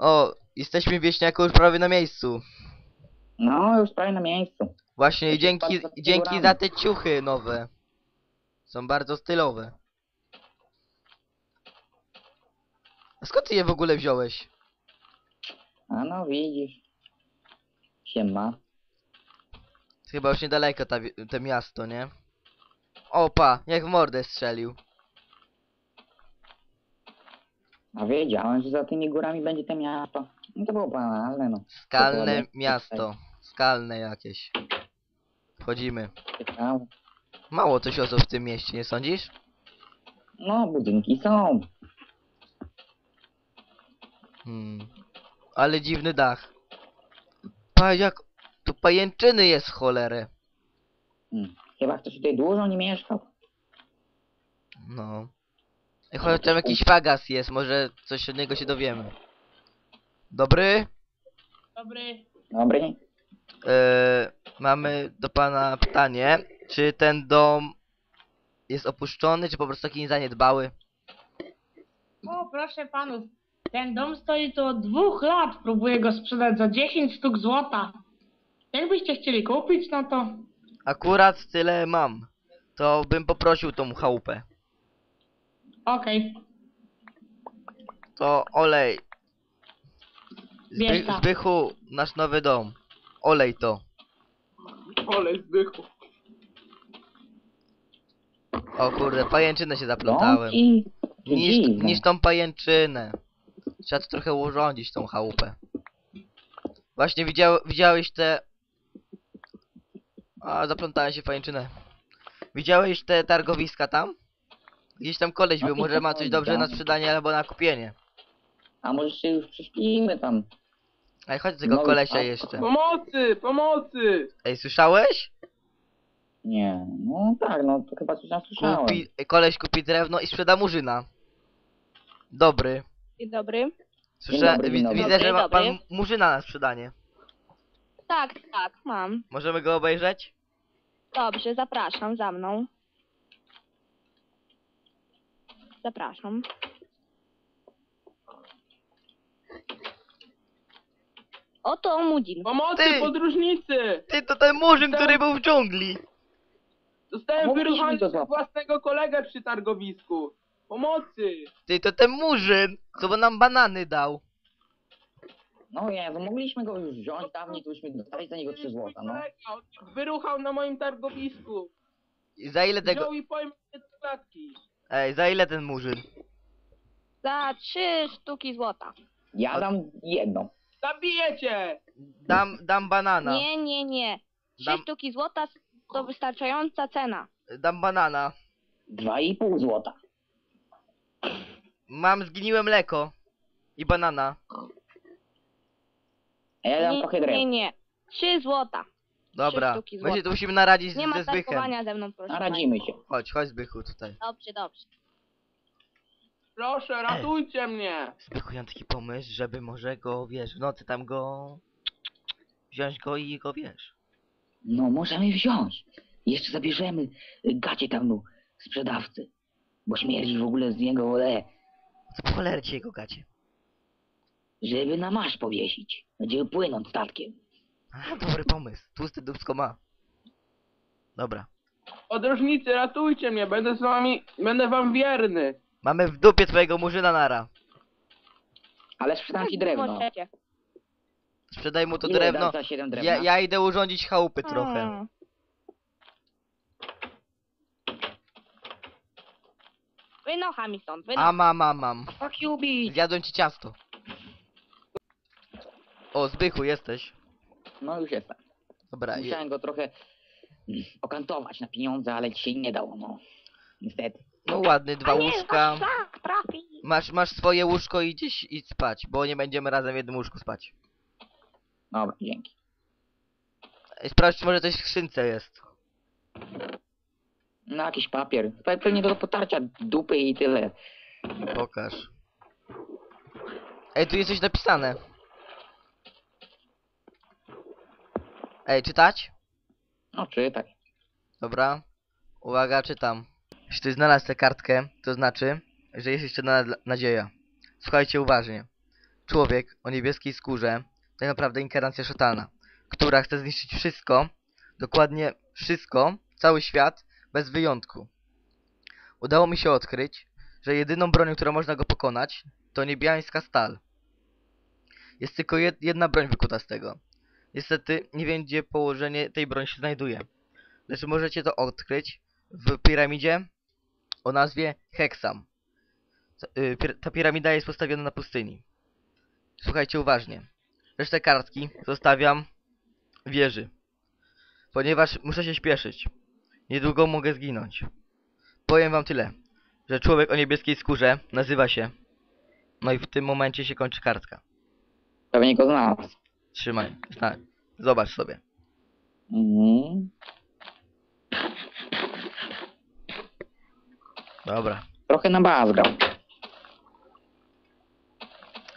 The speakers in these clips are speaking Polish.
O, jesteśmy wieśniaku już prawie na miejscu. No, już prawie na miejscu. Właśnie i dzięki, dzięki za te ciuchy nowe. Są bardzo stylowe. A skąd ty je w ogóle wziąłeś? A no, widzisz. Siema. Chyba już niedaleko ta, te miasto, nie? Opa, jak w mordę strzelił. A wiedziałem, że za tymi górami będzie to miasto. No to było banalne, no. Skalne miasto. Skalne jakieś. Wchodzimy. Ciekawe. Mało coś osób w tym mieście, nie sądzisz? No, budynki są. Hmm. Ale dziwny dach. Pa, jak... Tu pajęczyny jest cholerę. Hmm. Chyba ktoś tutaj dużo nie mieszkał. No. Choć tam jakiś fagas jest, może coś od niego się dowiemy. Dobry? Dobry. Dobry. Eee, mamy do pana pytanie. Czy ten dom jest opuszczony, czy po prostu taki zaniedbały? O, proszę panów. Ten dom stoi tu od dwóch lat. Próbuję go sprzedać za 10 sztuk złota. Jakbyście chcieli kupić, no to... Akurat tyle mam. To bym poprosił tą chałupę. Okej. To olej. Zby Wielka. Zbychu, nasz nowy dom. Olej to. Olej zbychu. O kurde, pajęczynę się zaplątałem. Domki. Niż, Dziwne. niż tą pajęczynę. Trzeba tu trochę urządzić tą chałupę. Właśnie widział, widziałeś te... A, zaplątałem się w pajęczynę. Widziałeś te targowiska tam? Gdzieś tam koleś No był, może ma co coś dobrze na widziałem. sprzedanie albo na kupienie. A może się już prześpimy tam. Ej, chodź do tego No kolesia co? jeszcze. Pomocy! Pomocy! Ej, słyszałeś? Nie, no tak, no to chyba coś tam słyszałem. Kupi, koleś kupi drewno i sprzeda murzyna. Dobry. Dzień dobry. Słyszę, dobry, dzień wi- dobry. widzę, Dobry, że ma pan dobry. murzyna na sprzedanie. Tak, tak, mam. Możemy go obejrzeć? Dobrze, zapraszam za mną. Zapraszam. Oto Mudzin. Pomocy, Ty! podróżnicy! Ty, to ten murzyn, który był w dżungli. Zostałem Mogliśmy wyruchany to przez złapać. własnego kolegę przy targowisku. Pomocy! Ty, to ten murzyn, co nam banany dał. No Jezu, mogliśmy go już wziąć dawniej, to byśmy dostali za niego 3 złota, no. Kolega, on mnie Wyruchał na moim targowisku. I za ile tego... Wziął i pojmał mnie do klatki. Ej, za ile ten murzyn? Za trzy sztuki złota. Ja dam jedną. Zabiję cię! Dam, dam banana. Nie, nie, nie. Trzy Dam- sztuki złota to wystarczająca cena. Dam banana. Dwa i pół złota. Mam zgniłe mleko. I banana. A ja dam Nie, trochę nie, drewna. nie. Trzy złota. Dobra. sztuki My się złota. tu musimy naradzić Nie ze ma Zbychem. targowania ze mną, proszę Naradzimy się. Chodź, chodź Zbychu tutaj. Dobrze, dobrze. Proszę, ratujcie mnie! Zbychu, ja mam taki pomysł, żeby może go, wiesz, w nocy tam go... Wziąć go i go, wiesz. No, możemy wziąć. Jeszcze zabierzemy gacie tam był sprzedawcy. Bo śmierdzi w ogóle z niego ole, Co po cholerę ci jego gacie? żeby na masz powiesić. Będzie płynąć statkiem. A, dobry pomysł. Tłusty dubsko ma. Dobra. Podróżnicy, ratujcie mnie! Będę z wami... Będę wam wierny! Mamy w dupie twojego murzyna nara. Ale sprzedam ci drewno. Możecie. Sprzedaj mu to Ile drewno. za 7 drewna? Ja, ja idę urządzić chałupy trochę. Hmm. Wynocha mi stąd, wynocha. A mam, mam, mam. Tak you be. Zjadłem ci ciasto. O, Zbychu, jesteś. No już jestem. Dobra, je, Musiałem go trochę mm, okantować na pieniądze, ale dzisiaj nie dało, no. Niestety. no ładny, dwa łóżka. Masz, masz swoje łóżko i gdzieś idź spać, bo nie będziemy razem w jednym łóżku spać. Dobra, dzięki. Sprawdź, może coś w skrzynce jest. No jakiś papier. Pe- Pewnie do potarcia dupy i tyle. Pokaż. Ej, tu jest coś napisane. Ej, czytać? No czytaj. Dobra. Uwaga, czytam. Jeśli ktoś znalazł tę kartkę, to znaczy, że jest jeszcze na nadzieja. Słuchajcie uważnie. człowiek o niebieskiej skórze tak naprawdę inkarnacja szatana, która chce zniszczyć wszystko, dokładnie wszystko, cały świat, bez wyjątku. Udało mi się odkryć, że jedyną bronią, którą można go pokonać, to niebiańska stal. Jest tylko jed jedna broń wykuta z tego. Niestety nie wiem, gdzie położenie tej broni się znajduje. Lecz możecie to odkryć w piramidzie o nazwie Hexam. Ta- y, Ta piramida jest postawiona na pustyni. Słuchajcie uważnie. Resztę kartki zostawiam wieży. Ponieważ muszę się śpieszyć. Niedługo mogę zginąć. Powiem wam tyle, że człowiek o niebieskiej skórze nazywa się... No i w tym momencie się kończy kartka. Pewnie go znalazł. Trzymaj. Zna- Zobacz sobie. Mhm. Dobra. Trochę nabazgał.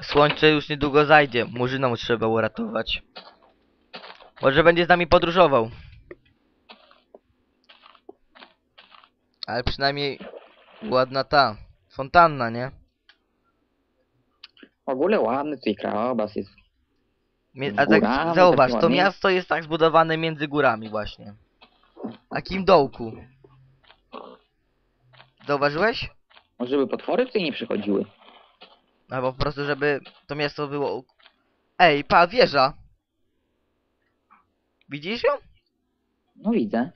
Słońce już niedługo zajdzie. Murzynom trzeba uratować. Może będzie z nami podróżował. Ale przynajmniej ładna ta fontanna, nie? W ogóle ładny tutaj krajobraz jest. Mie- A tak górami, zauważ, to miasto jest tak zbudowane między górami właśnie. Takim dołku. Zauważyłeś? Może żeby potwory tutaj nie przychodziły. Albo po prostu, żeby to miasto było... u- Ej, pa, wieża! Widzisz ją? No widzę.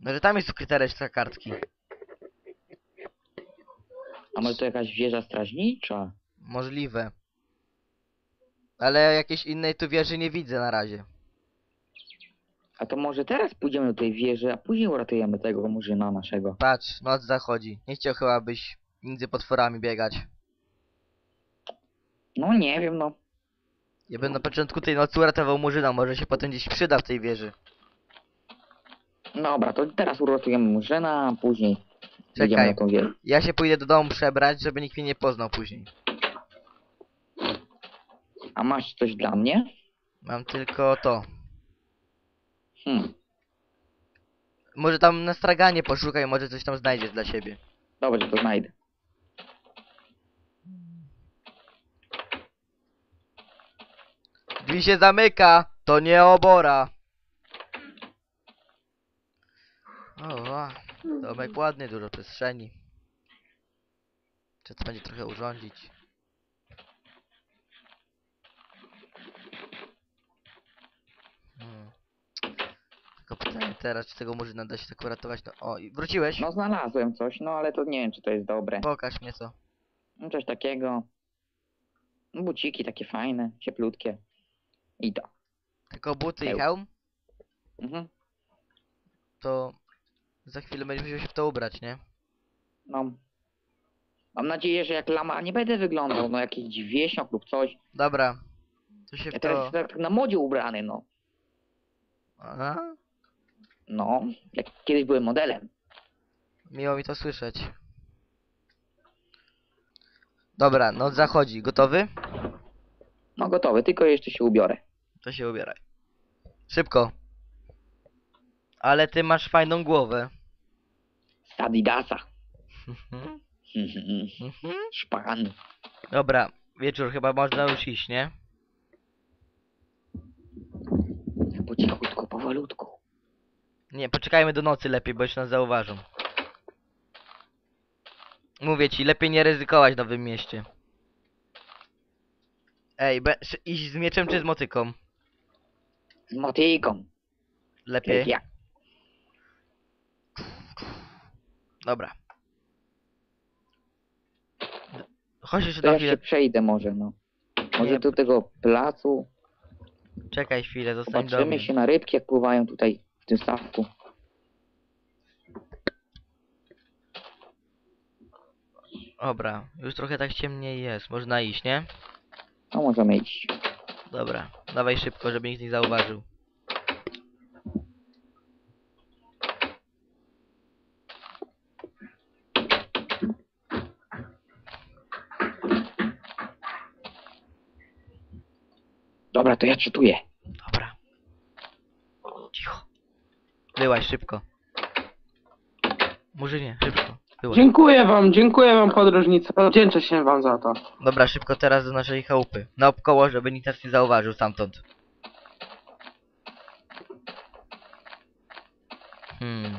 No, że tam jest ukryta reszta kartki. A może to jakaś wieża strażnicza? Możliwe. Ale jakiejś innej tu wieży nie widzę na razie. A to może teraz pójdziemy do tej wieży, a później uratujemy tego murzyna naszego. Patrz, noc zachodzi. Nie chciał chyba byś między potworami biegać. No nie wiem, no. Ja bym na początku tej nocy uratował murzyna, może się potem gdzieś przyda w tej wieży. Dobra, to teraz uratujemy murzyna, a później Czekaj. idziemy na tą wieżę. Ja się pójdę do domu przebrać, żeby nikt mnie nie poznał później. A masz coś dla mnie? Mam tylko to. Hmm. Może tam na straganie poszukaj, może coś tam znajdziesz dla siebie. Dobrze, to znajdę. Drzwi się zamyka, to nie obora. O, o, domek ładny, dużo przestrzeni. Trzeba będzie trochę urządzić. Hmm. Tylko pytanie teraz, czy tego murzyna da się tak uratować? No, o, i wróciłeś? No znalazłem coś, no ale to nie wiem, czy to jest dobre. Pokaż mnie co. No coś takiego. No, buciki takie fajne, cieplutkie. I to. Tylko buty i Eł. hełm? Mhm. To za chwilę będziesz musiał się w to ubrać, nie? No. Mam nadzieję, że jak lama nie będę wyglądał, no jakiś wieśniak lub coś. Dobra. To się Ja w teraz to... jestem tak na modzie ubrany, no. Aha. No, jak kiedyś byłem modelem. Miło mi to słyszeć. Dobra, noc zachodzi. Gotowy? No gotowy, tylko jeszcze się ubiorę. To się ubieraj. Szybko. Ale ty masz fajną głowę. Z Adidasa. Mhm. Mhm. Szpan. Dobra, wieczór chyba można już iść, nie? Po cichutku, powolutku. Nie, poczekajmy do nocy lepiej, bo już nas zauważą. Mówię ci, lepiej nie ryzykować w Nowym Mieście. Ej, be, iść z mieczem czy z motyką? Z motyką. Lepiej. Jak ja. Dobra. Chodź jeszcze To na ja chwilę. się przejdę może, no. Może Nie. do tego placu. Czekaj chwilę, zostań do Patrzymy mnie. się na rybki, jak pływają tutaj w tym stawku. Dobra, już trochę tak ciemniej jest. Można iść, nie? No możemy iść. Dobra, dawaj szybko, żeby nikt nie zauważył. Dobra, to ja czytuję. Dobra. Cicho. Wyłaź szybko. Murzynie, szybko. Było. Dziękuję wam, dziękuję wam podróżnicy. Wdzięczę się wam za to. Dobra, szybko teraz do naszej chałupy. Naokoło, żeby nikt nas nie zauważył stamtąd. Hmm.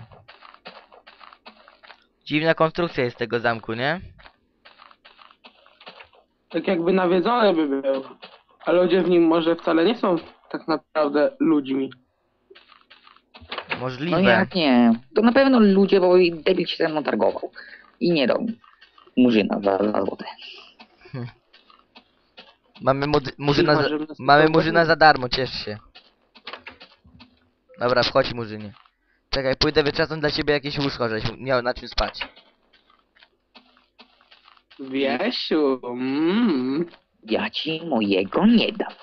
Dziwna konstrukcja jest tego zamku, nie? Tak jakby nawiedzony by był. A ludzie w nim może wcale nie są tak naprawdę ludźmi. Możliwe. No jak nie? To na pewno ludzie, bo i debil się ze mną targował. I nie dał mi murzyna za, za złote. Mamy mud- murzyna, za- mamy murzyna za darmo, ciesz się. Dobra, wchodź murzynie. Czekaj, pójdę wyczasnąć dla ciebie jakieś łóżko, żeś miał na czym spać. Wiesiu, mm. Ja ci mojego nie dam.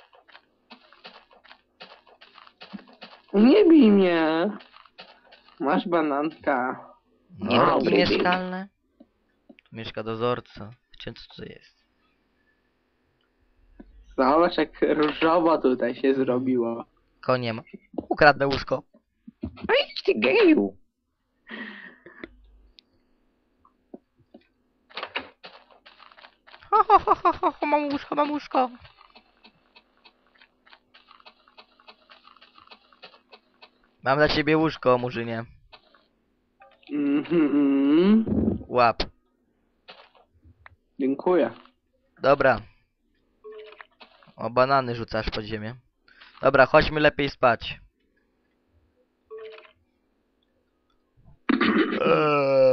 Nie bij mnie. Masz bananka. Nie dobry był. mieszkalne. Tu mieszka dozorca. Cię co to jest? Zobacz jak różowo tutaj się zrobiło. Konie ma. Ukradnę łóżko. No idź ty geju. Ho, ho, ho, ho, ho, mam łóżko, mam łóżko. Mam dla ciebie łóżko, murzynie. Mhm. Łap. Dziękuję. Dobra. O, banany rzucasz pod ziemię. Dobra, chodźmy lepiej spać. Eee.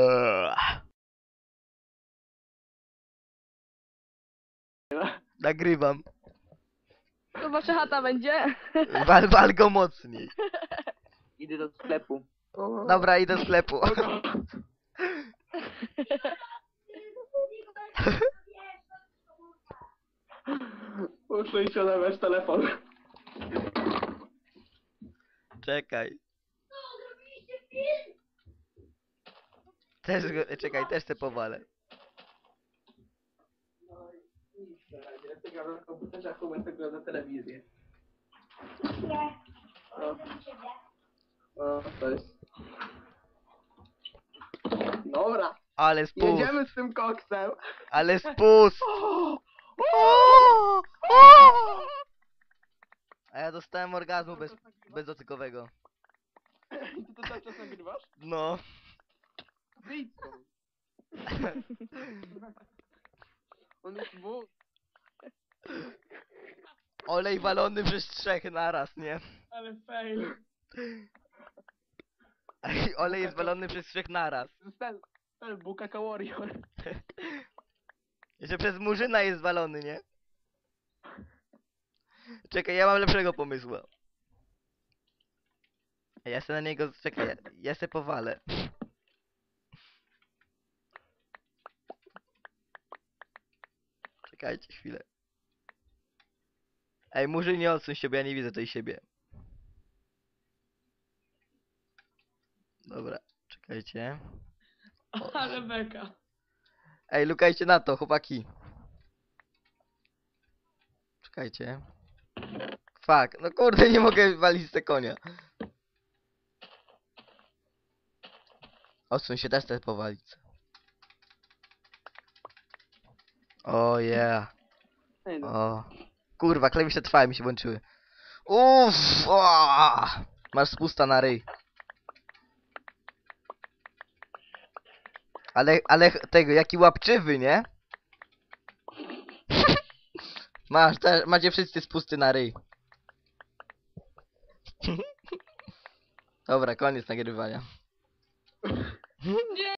Nagrywam. To wasza chata będzie. Wal, wal go mocniej. Idę do sklepu. Dobra, idę do sklepu. Muszę iść odebrać telefon. Czekaj. Też go, czekaj, też te powalę. A Hubert ogląda telewizję. O. O, to jest... Dobra, Ale spust, jedziemy z tym koksem. ale spust. O! A ja dostałem orgazmu bez, bezdotykowego. I ty to cały czas nagrywasz? No. Wyjdź. On jest w... Olej walony przez trzech naraz, nie? Ale fail. Ej, Olej jest walony przez trzech naraz. Ten, ten Bukaka Warrior. Jeszcze przez murzyna jest walony, nie? Czekaj, ja mam lepszego pomysłu. Ja se na niego, czekaj, ja, ja se powalę. Czekajcie chwilę. Ej, murzyn nie odsuń się, bo ja nie widzę tej siebie. Dobra, czekajcie. Ale beka. Ej, lukajcie na to, chłopaki. Czekajcie. Fuck, no kurde, nie mogę walić z te konia. Odsuń się, też chcę powalić. O yeah. Ej, no. Kurwa, klawisze trwały mi się włączyły. Uff! Masz spusta na ryj. Ale, ale tego, jaki łapczywy, nie? Masz, te, macie wszyscy spusty na ryj. Dobra, koniec nagrywania.